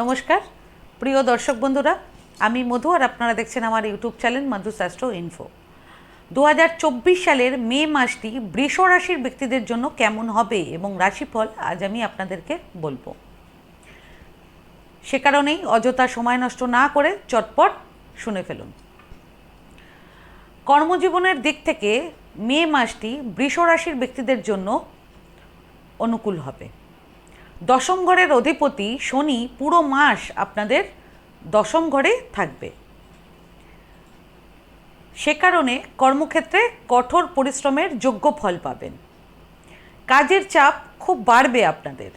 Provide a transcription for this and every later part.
নমস্কার। প্রিয় দর্শক বন্ধুরা, আমি মধু আর আপনারা দেখছেন আমার ইউটিউব চ্যানেল মধু শাস্ত্র ইনফো দু হাজার চব্বিশ সালের মে মাসটি বৃষ রাশির ব্যক্তিদের জন্য কেমন হবে এবং রাশিফল আজ আমি আপনাদেরকে বলব। সে কারণেই অযথা সময় নষ্ট না করে চটপট শুনে ফেলুন। কর্মজীবনের দিক থেকে মে মাসটি বৃষ রাশির ব্যক্তিদের জন্য অনুকূল হবে। দশম ঘরের অধিপতি শনি পুরো মাস আপনাদের দশম ঘরে থাকবে। সে কারণে কর্মক্ষেত্রে কঠোর পরিশ্রমের যোগ্য ফল পাবেন। কাজের চাপ খুব বাড়বে আপনাদের।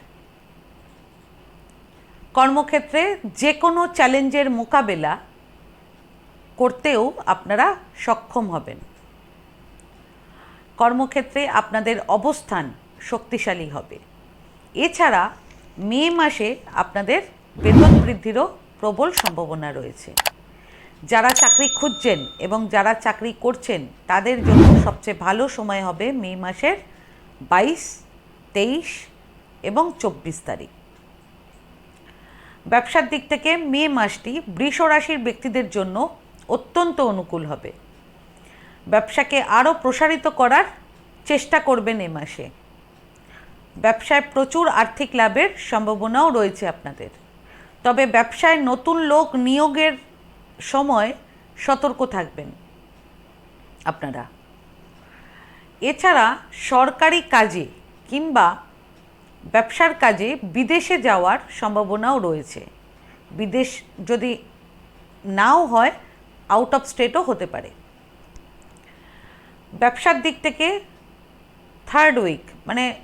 কর্মক্ষেত্রে যে কোনো চ্যালেঞ্জের মোকাবেলা করতেও আপনারা সক্ষম হবেন। কর্মক্ষেত্রে আপনাদের অবস্থান শক্তিশালী হবে। এছাড়া মে মাসে আপনাদের বেতন বৃদ্ধিরও প্রবল সম্ভাবনা রয়েছে। যারা চাকরি খুঁজছেন এবং যারা চাকরি করছেন, তাদের জন্য সবচেয়ে ভালো সময় হবে মে মাসের বাইশ, তেইশ এবং চব্বিশ তারিখ। ব্যবসার দিক থেকে মে মাসটি বৃষ রাশির ব্যক্তিদের জন্য অত্যন্ত অনুকূল হবে। ব্যবসাকে আরও প্রসারিত করার চেষ্টা করবেন এ মাসে। ব্যবসায় প্রচুর আর্থিক লাভের সম্ভাবনাও রয়েছে আপনাদের। তবে ব্যবসায় নতুন লোক নিয়োগের সময় সতর্ক থাকবেন আপনারা। এছাড়া সরকারি কাজে কিংবা ব্যবসার কাজে বিদেশে যাওয়ার সম্ভাবনাও রয়েছে। বিদেশ যদি নাও হয় আউট অফ স্টেটও হতে পারে। ব্যবসার দিক থেকে থার্ড উইক মানে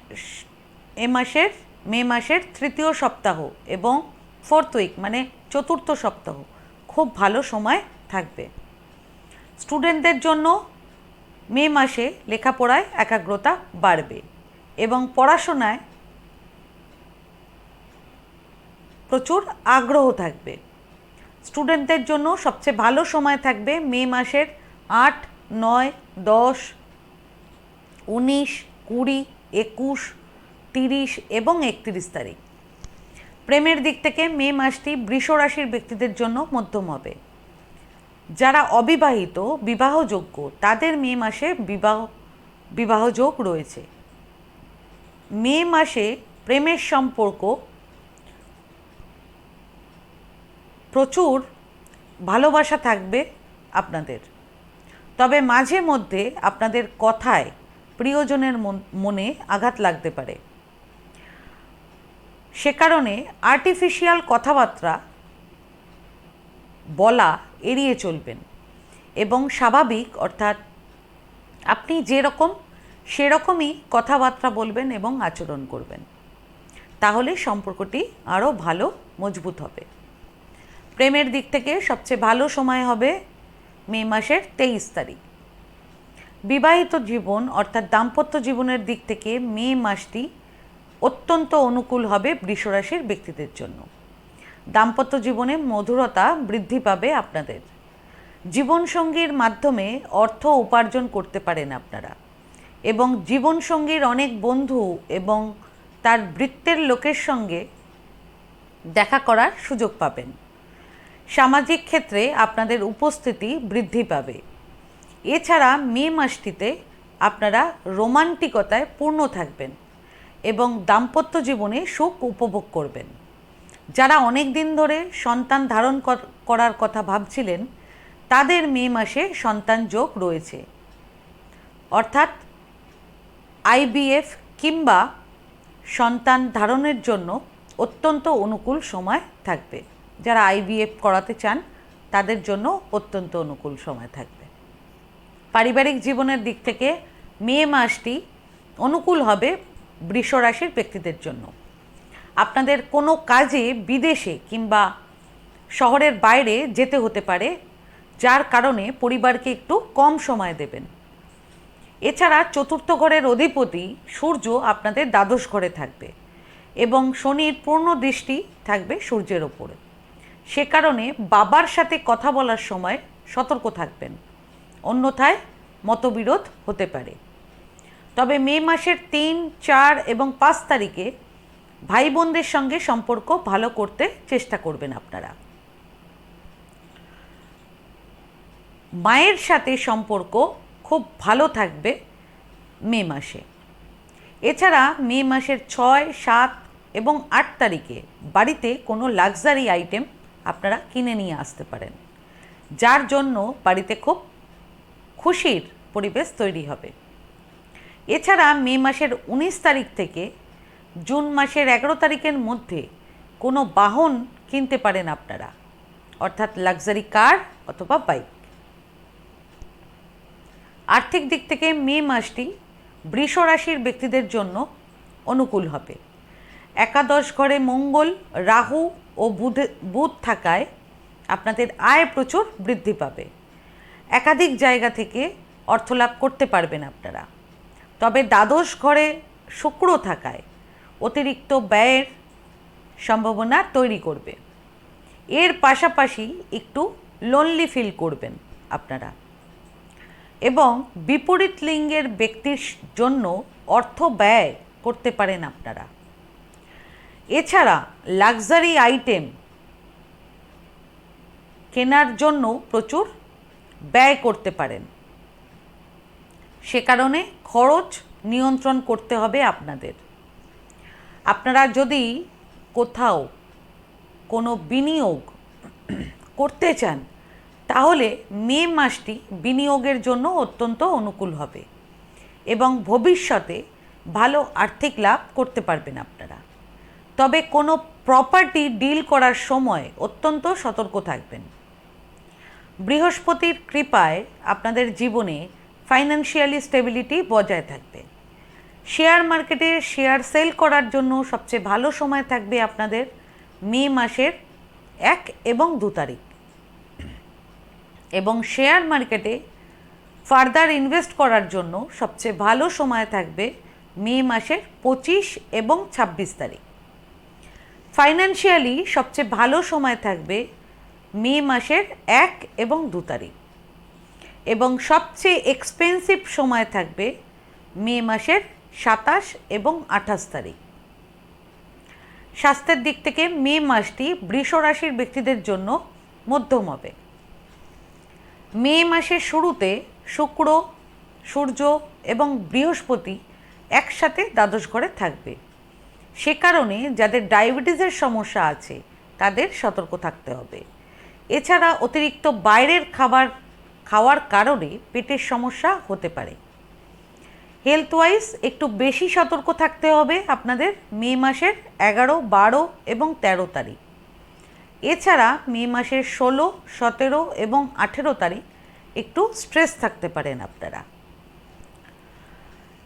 এ মাসের, মে মাসের তৃতীয় সপ্তাহ এবং ফোর্থ উইক মানে চতুর্থ সপ্তাহ। খুব ভালো সময় থাকবে। স্টুডেন্টদের জন্য মে মাসে লেখাপড়ায় একাগ্রতা বাড়বে এবং পড়াশোনায় প্রচুর আগ্রহ থাকবে। স্টুডেন্টদের জন্য সবচেয়ে ভালো সময় থাকবে মে মাসের আট, নয়, দশ, উনিশ, কুড়ি, একুশ তিরিশ এবং একত্রিশ তারিখ। প্রেমের দিক থেকে মে মাসটি বৃষ রাশির ব্যক্তিদের জন্য মধ্যম হবে। যারা অবিবাহিত, বিবাহযোগ্য, তাদের মে মাসে বিবাহ, বিবাহযোগ রয়েছে। মে মাসে প্রেমের সম্পর্ক প্রচুর, ভালোবাসা থাকবে আপনাদের। তবে মাঝে মধ্যে আপনাদের কথায় প্রিয়জনের মনে আঘাত লাগতে পারে। সে কারণে আর্টিফিশিয়াল কথাবার্তা বলা এড়িয়ে চলবেন। এবং স্বাভাবিক, অর্থাৎ আপনি যেরকম, সেরকমই কথাবার্তা বলবেন এবং আচরণ করবেন। তাহলে সম্পর্কটি আরও ভালো, মজবুত হবে। প্রেমের দিক থেকে সবচেয়ে ভালো সময় হবে মে মাসের তেইশ তারিখ। বিবাহিত জীবন, অর্থাৎ দাম্পত্য জীবনের দিক থেকে মে মাসটি অত্যন্ত অনুকূল হবে বৃষরাশির ব্যক্তিদের জন্য। দাম্পত্য জীবনে মধুরতা বৃদ্ধি পাবে আপনাদের। জীবনসঙ্গীর মাধ্যমে অর্থ উপার্জন করতে পারেন আপনারা। এবং জীবনসঙ্গীর অনেক বন্ধু এবং তার বৃত্তের লোকের সঙ্গে দেখা করার সুযোগ পাবেন। সামাজিক ক্ষেত্রে আপনাদের উপস্থিতি বৃদ্ধি পাবে। এছাড়া মে মাসটিতে আপনারা রোমান্টিকতায় পূর্ণ থাকবেন। এবং দাম্পত্য জীবনে সুখ উপভোগ করবেন। যারা অনেক দিন ধরে সন্তান ধারণ করার কথা ভাবছিলেন, তাদের মে মাসে সন্তান যোগ রয়েছে। অর্থাৎ আইবিএফ কিংবা সন্তান ধারণের জন্য অত্যন্ত অনুকূল সময় থাকবে। যারা আইভিএফ করাতে চান, তাদের জন্য অত্যন্ত অনুকূল সময় থাকবে। পারিবারিক জীবনের দিক থেকে মে মাসটি অনুকূল হবে বৃষ রাশির ব্যক্তিদের জন্য। আপনাদের কোনো কাজে বিদেশে কিংবা শহরের বাইরে যেতে হতে পারে, যার কারণে পরিবারকে একটু কম সময় দেবেন। এছাড়া চতুর্থ ঘরের অধিপতি সূর্য আপনাদের দ্বাদশ ঘরে থাকবে এবং শনির পূর্ণ দৃষ্টি থাকবে সূর্যের ওপরে। সে কারণে বাবার সাথে কথা বলার সময় সতর্ক থাকবেন। অন্যথায় মতবিরোধ হতে পারে। তবে মে মাসের তিন, চার এবং পাঁচ তারিখে ভাই বোনদের সঙ্গে সম্পর্ক ভালো করতে চেষ্টা করবেন আপনারা। মায়ের সাথে সম্পর্ক খুব ভালো থাকবে মে মাসে। এছাড়া মে মাসের ছয়, সাত এবং আট তারিখে বাড়িতে কোনো লাক্সারি আইটেম আপনারা কিনে নিয়ে আসতে পারেন, যার জন্য বাড়িতে খুব খুশির পরিবেশ তৈরি হবে। এছাড়া মে মাসের উনিশ তারিখ থেকে জুন মাসের এগারো তারিখের মধ্যে কোনো বাহন কিনতে পারেন আপনারা, অর্থাৎ লাক্সারি কার অথবা বাইক। আর্থিক দিক থেকে মে মাসটি বৃষ রাশির ব্যক্তিদের জন্য অনুকূল হবে। একাদশ ঘরে মঙ্গল, রাহু ও বুধে, বুধ থাকায় আপনাদের আয় প্রচুর বৃদ্ধি পাবে। একাধিক জায়গা থেকে অর্থলাভ করতে পারবেন আপনারা। তবে দ্বাদশ ঘরে শুক্র থাকায় অতিরিক্ত ব্যয়ের সম্ভাবনা তৈরি করবে। এর পাশাপাশি একটু লোনলি ফিল করবেন আপনারা। এবং বিপরীত লিঙ্গের ব্যক্তির জন্য অর্থ ব্যয় করতে পারেন আপনারা। এছাড়া লাক্সারি আইটেম কেনার জন্য প্রচুর ব্যয় করতে পারেন। সে কারণে খরচ নিয়ন্ত্রণ করতে হবে আপনাদের। আপনারা যদি কোথাও কোনো বিনিয়োগ করতে চান, তাহলে মে মাসটি বিনিয়োগের জন্য অত্যন্ত অনুকূল হবে এবং ভবিষ্যতে ভালো আর্থিক লাভ করতে পারবেন আপনারা। তবে কোনো প্রপার্টি ডিল করার সময় অত্যন্ত সতর্ক থাকবেন। বৃহস্পতির কৃপায় আপনাদের জীবনে ফাইন্যান্সিয়ালি স্টেবিলিটি বজায় থাকবে। শেয়ার মার্কেটে শেয়ার সেল করার জন্য সবচেয়ে ভালো সময় থাকবে আপনাদের মে মাসের এক এবং দু তারিখ। এবং শেয়ার মার্কেটে ফার্দার ইনভেস্ট করার জন্য সবচেয়ে ভালো সময় থাকবে মে মাসের পঁচিশ এবং ছাব্বিশ তারিখ। ফাইন্যান্সিয়ালি সবচেয়ে ভালো সময় থাকবে মে মাসের এক এবং দু তারিখ। এবং সবচেয়ে এক্সপেন্সিভ সময় থাকবে মে মাসের সাতাশ এবং আঠাশ তারিখ। স্বাস্থ্যের দিক থেকে মে মাসটি বৃষ রাশির ব্যক্তিদের জন্য মধ্যম হবে। মে মাসের শুরুতে শুক্র, সূর্য এবং বৃহস্পতি একসাথে দ্বাদশ ঘরে থাকবে। সে কারণে যাদের ডায়াবেটিসের সমস্যা আছে, তাদের সতর্ক থাকতে হবে। এছাড়া অতিরিক্ত বাইরের খাবার খাওয়ার কারণে পেটের সমস্যা হতে পারে। হেলথ ওয়াইজ একটু বেশি সতর্ক থাকতে হবে আপনাদের মে মাসের এগারো, বারো এবং তেরো তারিখ। এছাড়া মে মাসের ষোলো, সতেরো এবং আঠেরো তারিখ একটু স্ট্রেস থাকতে পারেন আপনারা।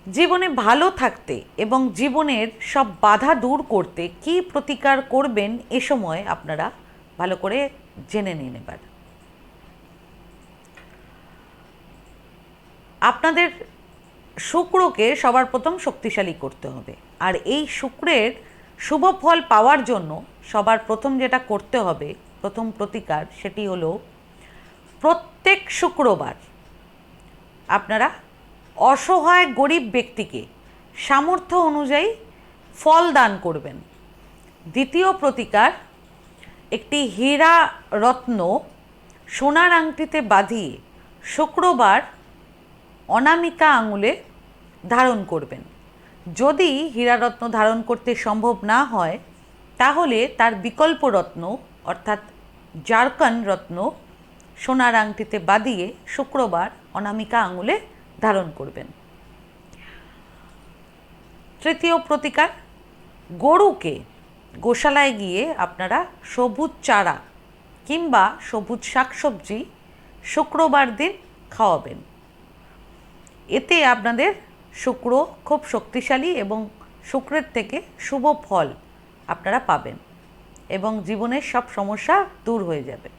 জীবনে ভালো থাকতে এবং জীবনের সব বাধা দূর করতে কি প্রতিকার করবেন এ সময় আপনারা ভালো করে জেনে নিন এবার। আপনাদের শুক্রকে সবার প্রথম শক্তিশালী করতে হবে। আর এই শুক্রের শুভ ফল পাওয়ার জন্য সবার প্রথম যেটা করতে হবে, প্রথম প্রতিকার সেটি হলো প্রত্যেক শুক্রবার আপনারা অসহায় গরিব ব্যক্তিকে সামর্থ্য অনুযায়ী ফল দান করবেন। দ্বিতীয় প্রতিকার, একটি হীরা রত্ন সোনার আংটিতে বাঁধিয়ে শুক্রবার অনামিকা আঙুলে ধারণ করবেন। যদি হীরারত্ন ধারণ করতে সম্ভব না হয়, তাহলে তার বিকল্প রত্ন অর্থাৎ জারকান রত্ন সোনার আংটিতে বাঁধিয়ে শুক্রবার অনামিকা আঙুলে ধারণ করবেন। তৃতীয় প্রতিকার, গরুকে গোশালায় গিয়ে আপনারা সবুজ চারা কিংবা সবুজ শাকসবজি শুক্রবার দিন খাওয়াবেন। এতে আপনাদের শুক্র খুব শক্তিশালী এবং শুক্রের থেকে শুভ ফল আপনারা পাবেন এবং জীবনের সব সমস্যা দূর হয়ে যাবে।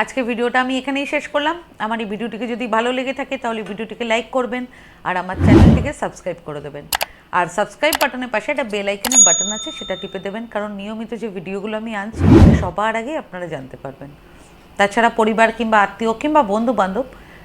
আজকে ভিডিওটা আমি এখানেই শেষ করলাম। আমার এই ভিডিওটিকে যদি ভালো লেগে থাকে তাহলে ভিডিওটিকে লাইক করবেন আর আমার চ্যানেলটিকে সাবস্ক্রাইব করে দেবেন। আর সাবস্ক্রাইব বাটনের পাশে একটা বেল আইকনের বাটন আছে, সেটা টিপে দেবেন, কারণ নিয়মিত যে ভিডিওগুলো আমি আনছি সবার আগে আপনারা জানতে পারবেন। তাছাড়া পরিবার কিংবা আত্মীয় কিংবা বন্ধু বান্ধব